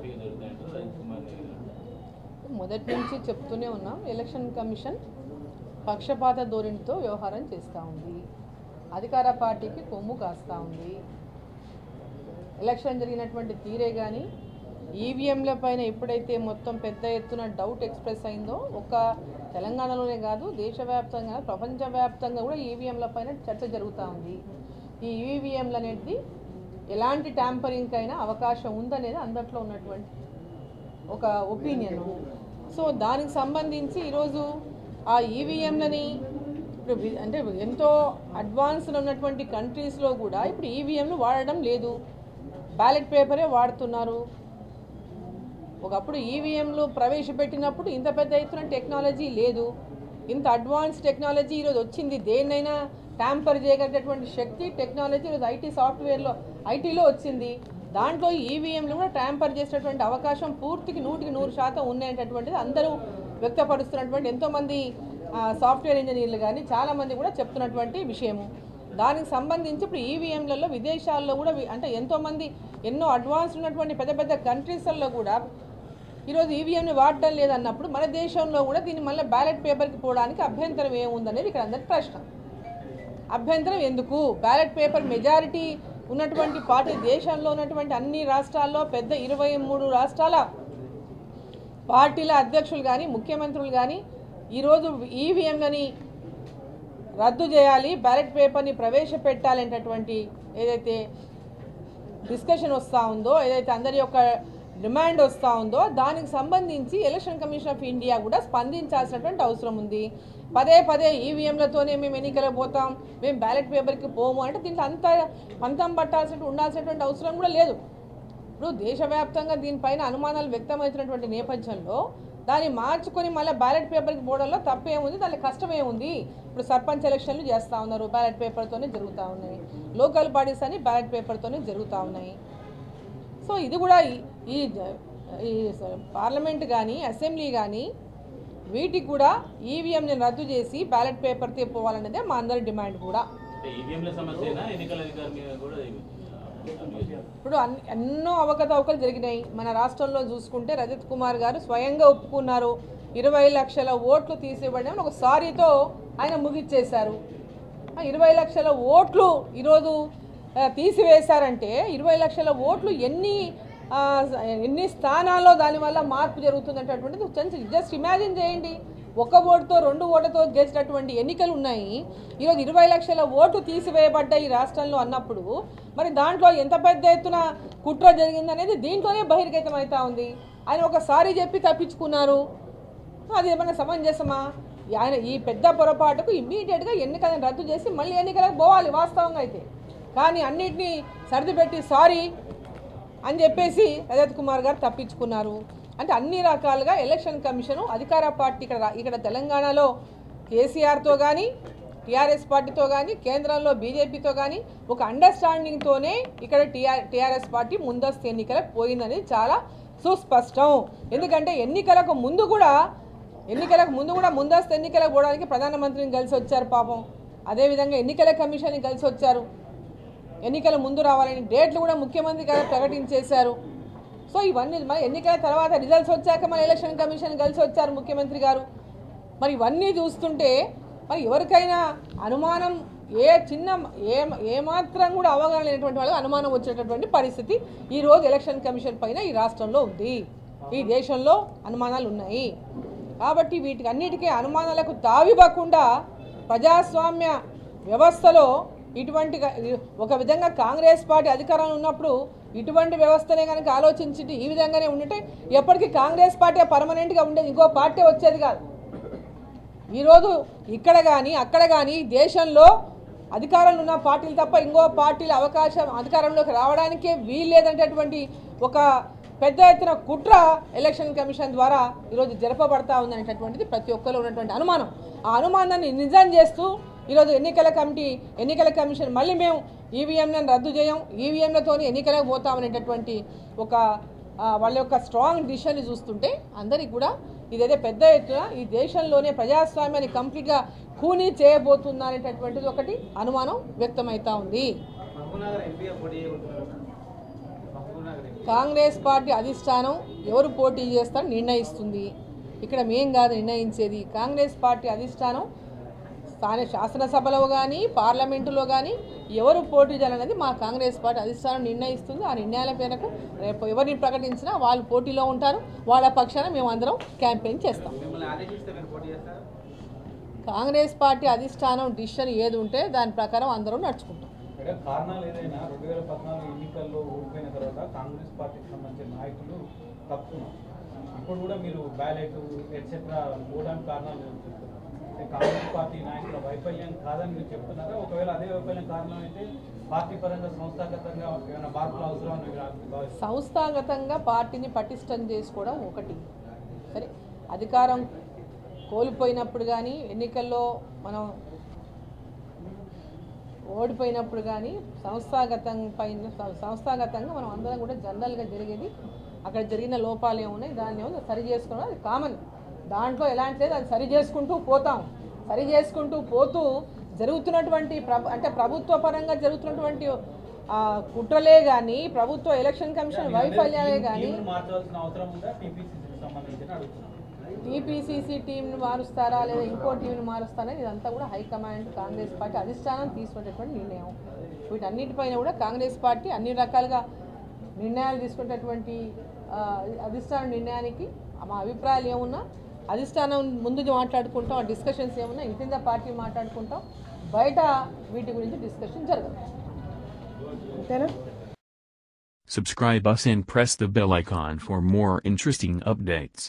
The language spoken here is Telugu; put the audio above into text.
సాఫీగా జరుగుతాయంటారు? రజిత్ కుమార్ మొదటి నుంచి చెప్తూనే ఉన్నాం. ఎలక్షన్ కమిషన్ పక్షపాత ధోరణితో వ్యవహారం చేస్తూ ఉంది. అధికార పార్టీకి కొమ్ము కాస్తూ ఉంది. ఎలక్షన్ జరిగినటువంటి తీరే కానీ ఈవీఎంల పైన ఎప్పుడైతే మొత్తం పెద్ద ఎత్తున డౌట్ ఎక్స్ప్రెస్ అయిందో ఒక తెలంగాణలోనే కాదు దేశవ్యాప్తంగా ప్రపంచవ్యాప్తంగా కూడా ఈవీఎంల పైన చర్చ జరుగుతూ ఉంది. ఈ ఈవీఎంలు అనేది ఎలాంటి ట్యాంపరింగ్ అయినా అవకాశం ఉందనేది అందట్లో ఉన్నటువంటి ఒక ఒపీనియన్ సో దానికి సంబంధించి ఈరోజు ఆ ఈవీఎంలని ఇప్పుడు అంటే ఎంతో అడ్వాన్స్డ్ ఉన్నటువంటి కంట్రీస్లో కూడా ఇప్పుడు ఈవీఎంలు వాడడం లేదు. బ్యాలెట్ పేపరే వాడుతున్నారు. ఒకప్పుడు ఈవీఎంలు ప్రవేశపెట్టినప్పుడు ఇంత పెద్ద ఎత్తున టెక్నాలజీ లేదు. ఇంత అడ్వాన్స్ టెక్నాలజీ ఈరోజు వచ్చింది దేన్నైనా ట్యాంపర్ చేయగలిగేటువంటి శక్తి టెక్నాలజీ ఈరోజు ఐటీ సాఫ్ట్వేర్లో ఐటీలో వచ్చింది. దాంట్లో ఈవీఎంలు కూడా ట్యాంపర్ చేసేటువంటి అవకాశం పూర్తికి నూటికి నూరు శాతం ఉన్నాయనేటటువంటిది అందరూ వ్యక్తపరుస్తున్నటువంటి ఎంతోమంది సాఫ్ట్వేర్ ఇంజనీర్లు కానీ చాలామంది కూడా చెప్తున్నటువంటి విషయము. దానికి సంబంధించి ఇప్పుడు ఈవీఎంలలో విదేశాల్లో కూడా అంటే ఎంతోమంది ఎన్నో అడ్వాన్స్ ఉన్నటువంటి పెద్ద పెద్ద కంట్రీస్లలో కూడా ఈరోజు ఈవీఎంని వాడటం లేదన్నప్పుడు మన దేశంలో కూడా దీన్ని మళ్ళీ బ్యాలెట్ పేపర్కి పోవడానికి అభ్యంతరం ఏముందనేది ఇక్కడ అందరి ప్రశ్న. అభ్యంతరం ఎందుకు? బ్యాలెట్ పేపర్ మెజారిటీ ఉన్నటువంటి పార్టీ దేశంలో ఉన్నటువంటి అన్ని రాష్ట్రాల్లో పెద్ద ఇరవై మూడు రాష్ట్రాల పార్టీల అధ్యక్షులు కానీ ముఖ్యమంత్రులు కానీ ఈరోజు ఈవీఎంలని రద్దు చేయాలి బ్యాలెట్ పేపర్ని ప్రవేశపెట్టాలనేటటువంటి ఏదైతే డిస్కషన్ వస్తూ ఉందో ఏదైతే అందరి యొక్క డిమాండ్ వస్తూ ఉందో దానికి సంబంధించి ఎలక్షన్ కమిషన్ ఆఫ్ ఇండియా కూడా స్పందించాల్సినటువంటి అవసరం ఉంది. పదే పదే ఈవీఎంలతోనే మేము ఎన్నికలకు పోతాం మేము బ్యాలెట్ పేపర్కి పోము అంటే దీంట్లో అంత పంతం పట్టాల్సిన ఉండాల్సినటువంటి అవసరం కూడా లేదు. ఇప్పుడు దేశవ్యాప్తంగా దీనిపైన అనుమానాలు వ్యక్తమవుతున్నటువంటి నేపథ్యంలో దాన్ని మార్చుకొని మళ్ళీ బ్యాలెట్ పేపర్కి పోవడంలో తప్పేముంది దాని కష్టమేముంది? ఇప్పుడు సర్పంచ్ ఎలక్షన్లు చేస్తూ ఉన్నారు బ్యాలెట్ పేపర్తోనే జరుగుతూ ఉన్నాయి. లోకల్ బాడీస్ అని బ్యాలెట్ పేపర్తోనే జరుగుతూ ఉన్నాయి. సో ఇది కూడా ఈ- పార్లమెంట్ కానీ అసెంబ్లీ కానీ వీటికి కూడా ఈవీఎంని రద్దు చేసి బ్యాలెట్ పేపర్ పోవాలన్నదే మా అందరి డిమాండ్ కూడా. అభియోగం. ఇప్పుడు అన్ ఎన్నో అవకతవకలు జరిగినాయి. మన రాష్ట్రంలో చూసుకుంటే రజత్ కుమార్ గారు స్వయంగా ఒప్పుకున్నారు. ఇరవై లక్షల ఓట్లు తీసివ్వడం ఒక సారీతో ఆయన ముగిచ్చేశారు. ఇరవై లక్షల ఓట్లు ఈరోజు తీసివేశారంటే ఇరవై లక్షల ఓట్లు ఎన్ని ఎన్ని స్థానాల్లో దానివల్ల మార్పు జరుగుతుందనేటటువంటిది జస్ట్ ఇమాజిన్ చేయండి. ఒక ఓటుతో రెండు ఓటుతో గెలిచినటువంటి ఎన్నికలు ఉన్నాయి. ఈరోజు ఇరవై లక్షల ఓట్లు తీసివేయబడ్డ ఈ రాష్ట్రంలో అన్నప్పుడు మరి దాంట్లో ఎంత పెద్ద ఎత్తున కుట్ర జరిగిందనేది దీంట్లోనే బహిర్గతం అవుతా ఉంది. ఆయన ఒకసారి చెప్పి తప్పించుకున్నారు. అది ఏమైనా సమంజసమా? ఆయన ఈ పెద్ద పొరపాటుకు ఇమ్మీడియట్గా ఎన్నికలను రద్దు చేసి మళ్ళీ ఎన్నికలకు పోవాలి వాస్తవంగా అయితే. కానీ అన్నిటినీ సర్దిపెట్టి సారీ అని చెప్పేసి రజత్ కుమార్ గారు తప్పించుకున్నారు. అంటే అన్ని రకాలుగా ఎలక్షన్ కమిషను అధికార పార్టీ ఇక్కడ ఇక్కడ తెలంగాణలో కేసీఆర్తో కానీ టీఆర్ఎస్ పార్టీతో కానీ కేంద్రంలో బీజేపీతో కానీ ఒక అండర్స్టాండింగ్తోనే ఇక్కడ టీఆర్ టీఆర్ఎస్ పార్టీ ముందస్తు ఎన్నికలకు పోయిందనేది చాలా సుస్పష్టం. ఎందుకంటే ఎన్నికలకు ముందు కూడా ఎన్నికలకు ముందు కూడా ముందస్తు ఎన్నికలకు పోవడానికి ప్రధానమంత్రిని కలిసి వచ్చారు పాపం. అదేవిధంగా ఎన్నికల కమిషన్ని కలిసి వచ్చారు ఎన్నికల ముందు రావాలని డేట్లు కూడా ముఖ్యమంత్రి గారు ప్రకటించేశారు. సో ఇవన్నీ మరి ఎన్నికల తర్వాత రిజల్ట్స్ వచ్చాక మన ఎలక్షన్ కమిషన్ కలిసి వచ్చారు ముఖ్యమంత్రి గారు. మరి ఇవన్నీ చూస్తుంటే మరి ఎవరికైనా అనుమానం ఏ చిన్న ఏ ఏమాత్రం కూడా అవగాహన లేనటువంటి వాళ్ళకి అనుమానం వచ్చేటటువంటి పరిస్థితి ఈరోజు ఎలక్షన్ కమిషన్ పైన ఈ రాష్ట్రంలో ఉంది. ఈ దేశంలో అనుమానాలు ఉన్నాయి. కాబట్టి వీటికి అన్నిటికీ అనుమానాలకు తావివ్వకుండా ప్రజాస్వామ్య వ్యవస్థలో ఇటువంటి ఒక విధంగా కాంగ్రెస్ పార్టీ అధికారంలో ఉన్నప్పుడు ఇటువంటి వ్యవస్థనే కనుక ఆలోచించి ఈ విధంగానే ఉంటే ఎప్పటికీ కాంగ్రెస్ పార్టీ పర్మనెంట్గా ఉండేది. ఇంకో పార్టీ వచ్చేది కాదు. ఈరోజు ఇక్కడ కానీ అక్కడ కానీ దేశంలో అధికారంలో ఉన్న పార్టీలు తప్ప ఇంకో పార్టీల అవకాశం అధికారంలోకి రావడానికే వీల్లేదనేటటువంటి ఒక పెద్ద ఎత్తున కుట్ర ఎలక్షన్ కమిషన్ ద్వారా ఈరోజు జరపబడతా ఉందనేటటువంటిది ప్రతి ఒక్కరు ఉన్నటువంటి అనుమానం. ఆ అనుమానాన్ని నిజం చేస్తూ ఈరోజు ఎన్నికల కమిటీ ఎన్నికల కమిషన్ మళ్ళీ మేము ఈవీఎంలను రద్దు చేయం ఈవీఎంలతోనే ఎన్నికలకు పోతామనేటటువంటి ఒక వాళ్ళ యొక్క స్ట్రాంగ్ డిసిషన్ని చూస్తుంటే అందరికి కూడా ఇదైతే పెద్ద ఎత్తున ఈ దేశంలోనే ప్రజాస్వామ్యాన్ని కంప్లీట్గా ఖూనీ చేయబోతుందా అనేటటువంటిది ఒకటి అనుమానం వ్యక్తమవుతా ఉంది. కాంగ్రెస్ పార్టీ అధిష్టానం ఎవరు పోటీ చేస్తారో నిర్ణయిస్తుంది. ఇక్కడ మేం కాదు నిర్ణయించేది. కాంగ్రెస్ పార్టీ అధిష్టానం స్థానిక శాసనసభలో కానీ పార్లమెంటులో కానీ ఎవరు పోటీ చేయాలనేది మా కాంగ్రెస్ పార్టీ అధిష్టానం నిర్ణయిస్తుంది. ఆ నిర్ణయాల మేరకు రేపు ఎవరిని ప్రకటించినా వాళ్ళు పోటీలో ఉంటారు. వాళ్ళ పక్షాన మేము అందరం క్యాంపెయిన్ చేస్తాం. కాంగ్రెస్ పార్టీ అధిష్టానం డిసిషన్ ఏది ఉంటే దాని ప్రకారం అందరం నడుచుకుంటాం. మేడం కారణాలు ఏదైనా రెండు వేల పద్నాలుగు ఎన్నికల్లో ఓడిపోయిన తర్వాత కాంగ్రెస్ పార్టీకి సంబంధించిన నాయకులు తప్పుకున్నారు ఇప్పుడు కూడా మీరు బ్యాలెట్ ఎట్సెట్రా పోవడానికి కారణాలు కాంగ్రెస్ పార్టీ నాయకుల వైఫల్యం కాదని మీరు చెప్తున్నారా. ఒకవేళ అదే వైఫల్యం కారణం అయితే పార్టీ పరంగా సంస్థాగతంగా ఏమైనా మార్పులు అవసరం సంస్థాగతంగా పార్టీని పటిష్టం చేసుకోవడం ఒకటి. సరే అధికారం కోల్పోయినప్పుడు కానీ ఎన్నికల్లో మనం ఓడిపోయినప్పుడు కానీ సంస్థాగతం పైన సంస్థాగతంగా మనం అందరం కూడా జనరల్గా జరిగేది అక్కడ జరిగిన లోపాలు ఏమున్నాయి దాన్ని ఏమన్నా సరి చేసుకోవడం అది కామన్. దాంట్లో ఎలాంటి లేదు అది సరి చేసుకుంటూ పోతాం. సరి చేసుకుంటూ పోతూ జరుగుతున్నటువంటి ప్రభు అంటే ప్రభుత్వ పరంగా జరుగుతున్నటువంటి కుట్రలే కానీ ప్రభుత్వ ఎలక్షన్ కమిషన్ వైఫల్యాలే కానీ టీపీసీసీ టీంను మారుస్తారా లేదా ఇంకో టీంను మారుస్తారా ఇదంతా కూడా హైకమాండ్ కాంగ్రెస్ పార్టీ అధిష్టానం తీసుకునేటటువంటి నిర్ణయం. వీటన్నిటిపైన కూడా కాంగ్రెస్ పార్టీ అన్ని రకాలుగా నిర్ణయాలు తీసుకునేటటువంటి అధిష్టాన నిర్ణయానికి మా అభిప్రాయాలు ఏమున్నా అధిష్టానం ముందు మాట్లాడుకుంటాం ఆ డిస్కషన్స్ ఏమున్నా ఇంటింద పార్టీ మాట్లాడుకుంటాం బయట వీటి గురించి డిస్కషన్ జరగదు అంతేనా Subscribe us and press the bell icon for more interesting updates.